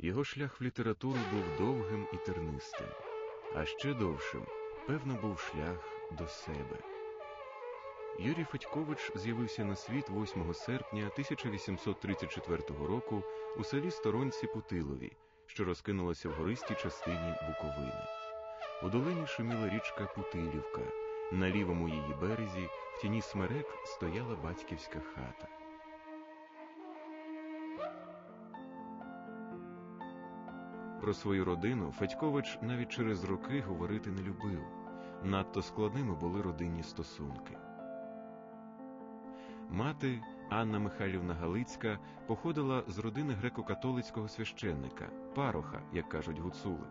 Його шлях в літературу був довгим і тернистим, а ще довшим, певно, був шлях до себе. Юрій Федькович з'явився на світ 8 серпня 1834 року у селі Сторонці Путилові, що розкинулося в гористій частині Буковини. У долині шуміла річка Путилівка. На лівому її березі, в тіні смерек, стояла батьківська хата. Про свою родину Федькович навіть через роки говорити не любив. Надто складними були родинні стосунки. Мати Анна Михайлівна Галицька походила з родини греко-католицького священника, пароха, як кажуть гуцули.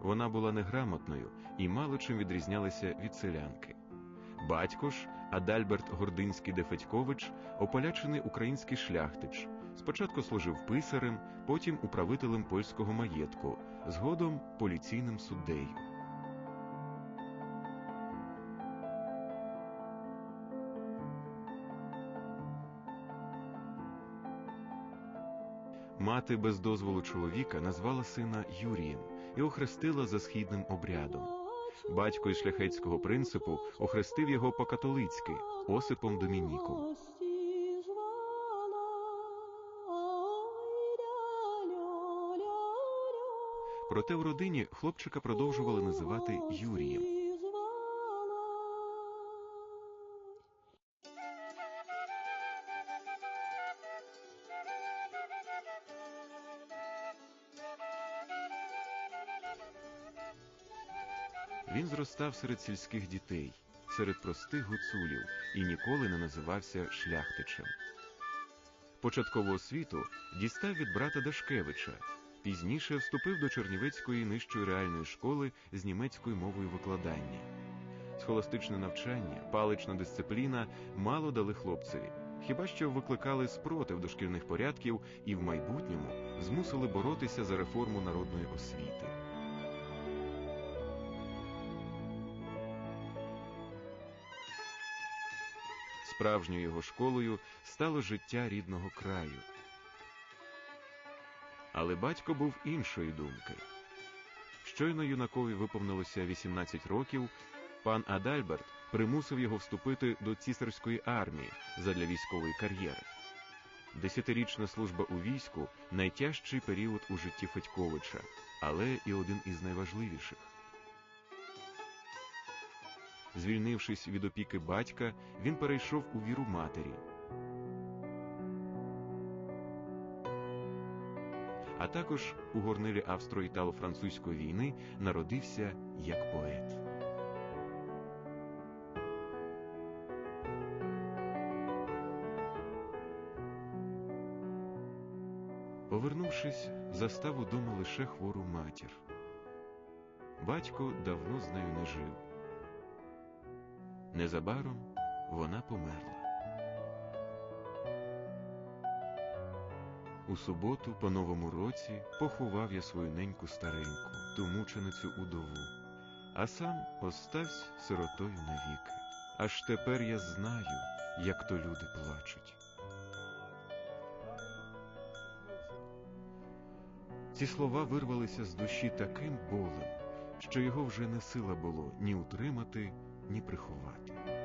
Вона була неграмотною і мало чим відрізнялася від селянки. Батько ж, Адальберт Гординський де Федькович, ополячений український шляхтич, спочатку служив писарем, потім управителем польського маєтку, згодом поліційним суддею. Мати без дозволу чоловіка назвала сина Юрієм і охрестила за східним обрядом. Батько із шляхетського принципу охрестив його по-католицьки Осипом Домініком. Проте в родині хлопчика продовжували називати Юрієм. Він зростав серед сільських дітей, серед простих гуцулів і ніколи не називався шляхтичем. Початкову освіту дістав від брата Дашкевича, пізніше вступив до Чернівецької нижчої реальної школи з німецькою мовою викладання. Схоластичне навчання, палична дисципліна мало дали хлопцеві, хіба що викликали спротив дошкільних порядків і в майбутньому змусили боротися за реформу народної освіти. Справжньою його школою стало життя рідного краю. Але батько був іншої думки. Щойно юнакові виповнилося 18 років, пан Адальберт примусив його вступити до цісарської армії задля військової кар'єри. Десятирічна служба у війську найтяжчий період у житті Федьковича, але і один із найважливіших. Звільнившись від опіки батька, він перейшов у віру матері. А також у горнилі австро-італо-французької війни народився як поет. Повернувшись, застав удома лише хвору матір. Батько давно з нею не жив. Незабаром вона померла. У суботу, по новому році, поховав я свою неньку стареньку, ту мученицю удову, а сам остався сиротою навіки. Аж тепер я знаю, як то люди плачуть. Ці слова вирвалися з душі таким болем, що його вже не сила було ні утримати, ні приховати.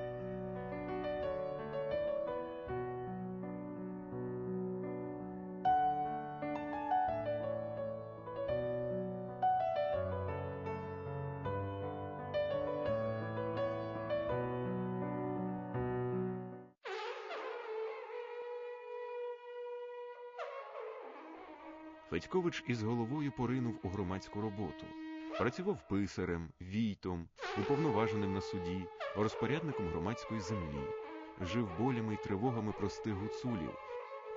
Федькович із головою поринув у громадську роботу. Працював писарем, війтом, уповноваженим на суді, розпорядником громадської землі, жив болями й тривогами простих гуцулів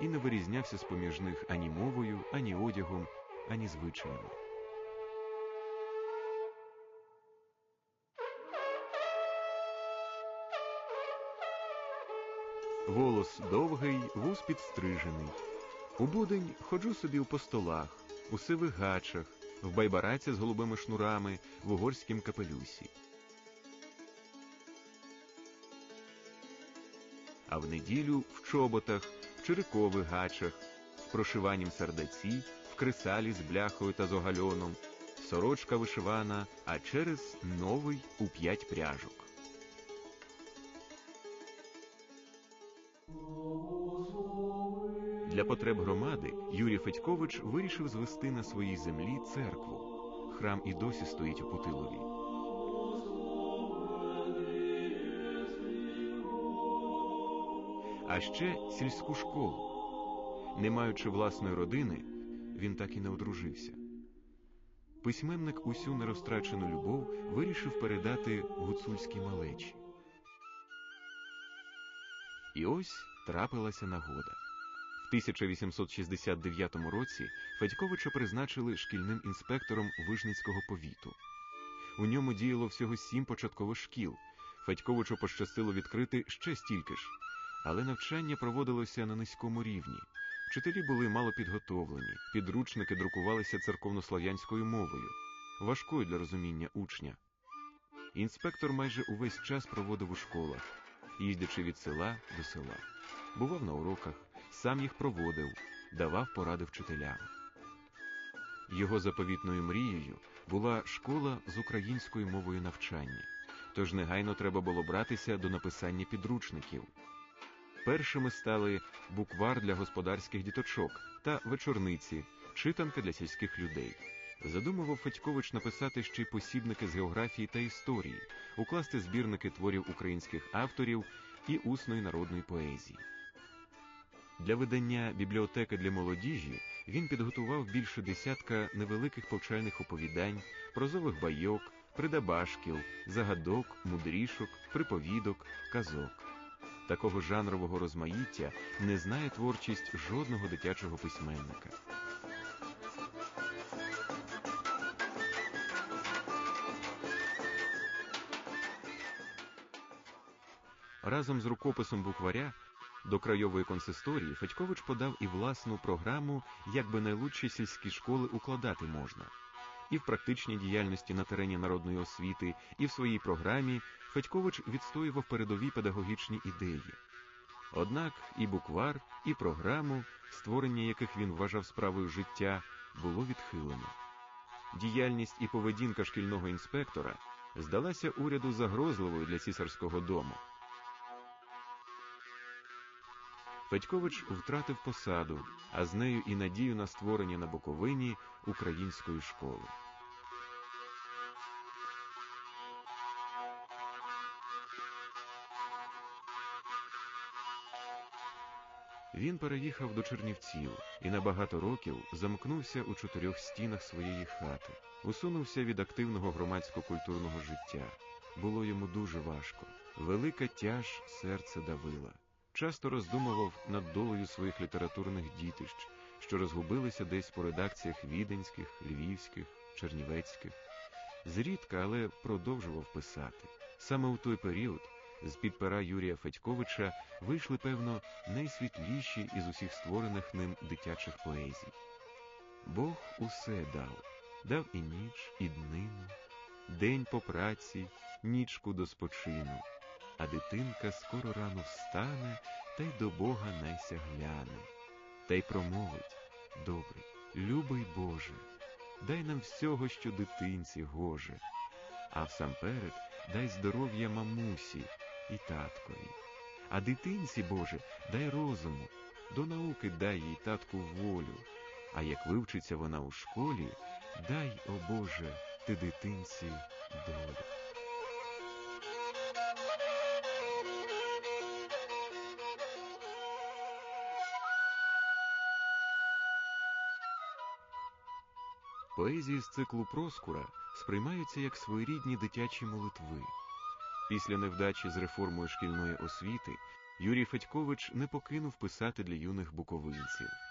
і не вирізнявся з поміж них ані мовою, ані одягом, ані звичаями. Волос довгий, вуз підстрижений. У будень ходжу собі по столах, у сивих гачах, в байбараці з голубими шнурами, в угорськім капелюсі. А в неділю в чоботах, в чирикових гачах, в прошиванім сардаці, в кресалі з бляхою та з огальоном, сорочка вишивана, а через новий у п'ять пряжок. Для потреб громади Юрій Федькович вирішив звести на своїй землі церкву. Храм і досі стоїть у Путилові. А ще сільську школу. Не маючи власної родини, він так і не одружився. Письменник усю нерозтрачену любов вирішив передати гуцульській малечі. І ось трапилася нагода. В 1869 році Федьковича призначили шкільним інспектором Вижницького повіту. У ньому діяло всього сім початкових шкіл. Федьковичу пощастило відкрити ще стільки ж, але навчання проводилося на низькому рівні. Вчителі були мало підготовлені, підручники друкувалися церковнослов'янською мовою, важкою для розуміння учня. Інспектор майже увесь час проводив у школах, їздячи від села до села. Бував на уроках, сам їх проводив, давав поради вчителям. Його заповітною мрією була школа з українською мовою навчання, тож негайно треба було братися до написання підручників. Першими стали буквар для господарських діточок та вечорниці, читанка для сільських людей. Задумував Федькович написати ще й посібники з географії та історії, укласти збірники творів українських авторів і усної народної поезії. Для видання бібліотеки для молодіжі він підготував більше десятка невеликих повчальних оповідань, прозових байок, придабашків, загадок, мудрішок, приповідок, казок. Такого жанрового розмаїття не знає творчість жодного дитячого письменника. Разом з рукописом букваря до крайової консисторії Федькович подав і власну програму, як би найлучші сільські школи укладати можна. І в практичній діяльності на терені народної освіти, і в своїй програмі Федькович відстоював передові педагогічні ідеї. Однак і буквар, і програму, створення яких він вважав справою життя, було відхилено. Діяльність і поведінка шкільного інспектора здалася уряду загрозливою для цісарського дому. Федькович втратив посаду, а з нею і надію на створення на Буковині української школи. Він переїхав до Чернівців і на багато років замкнувся у чотирьох стінах своєї хати, усунувся від активного громадсько-культурного життя. Було йому дуже важко. Велика тяж серце давила. Часто роздумував над долею своїх літературних дітищ, що розгубилися десь по редакціях віденських, львівських, чернівецьких. Зрідка, але продовжував писати. Саме у той період з-під пера Юрія Федьковича вийшли, певно, найсвітліші із усіх створених ним дитячих поезій. Бог усе дав, дав і ніч, і днину, день по праці, нічку до спочину, а дитинка скоро рано встане та й до Бога найся гляне, та й промовить добрий, любий Боже, дай нам всього, що дитинці гоже, а всамперед дай здоров'я мамусі і таткові. А дитинці, Боже, дай розуму, до науки дай їй татку волю. А як вивчиться вона у школі, дай, о Боже, ти дитинці долю. Поезії з циклу Проскура сприймаються як своєрідні дитячі молитви. Після невдачі з реформою шкільної освіти Юрій Федькович не покинув писати для юних буковинців.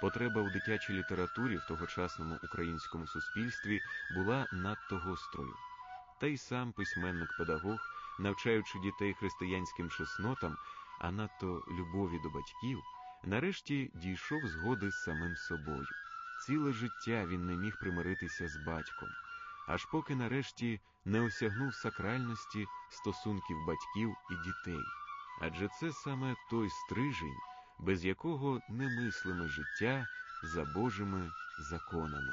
Потреба у дитячій літературі в тогочасному українському суспільстві була надто гострою. Та й сам письменник-педагог, навчаючи дітей християнським чеснотам, а надто любові до батьків, нарешті дійшов згоди з самим собою. ціле життя він не міг примиритися з батьком, аж поки нарешті не осягнув сакральності стосунків батьків і дітей. Адже це саме той стрижень, без якого немислиме життя за Божими законами.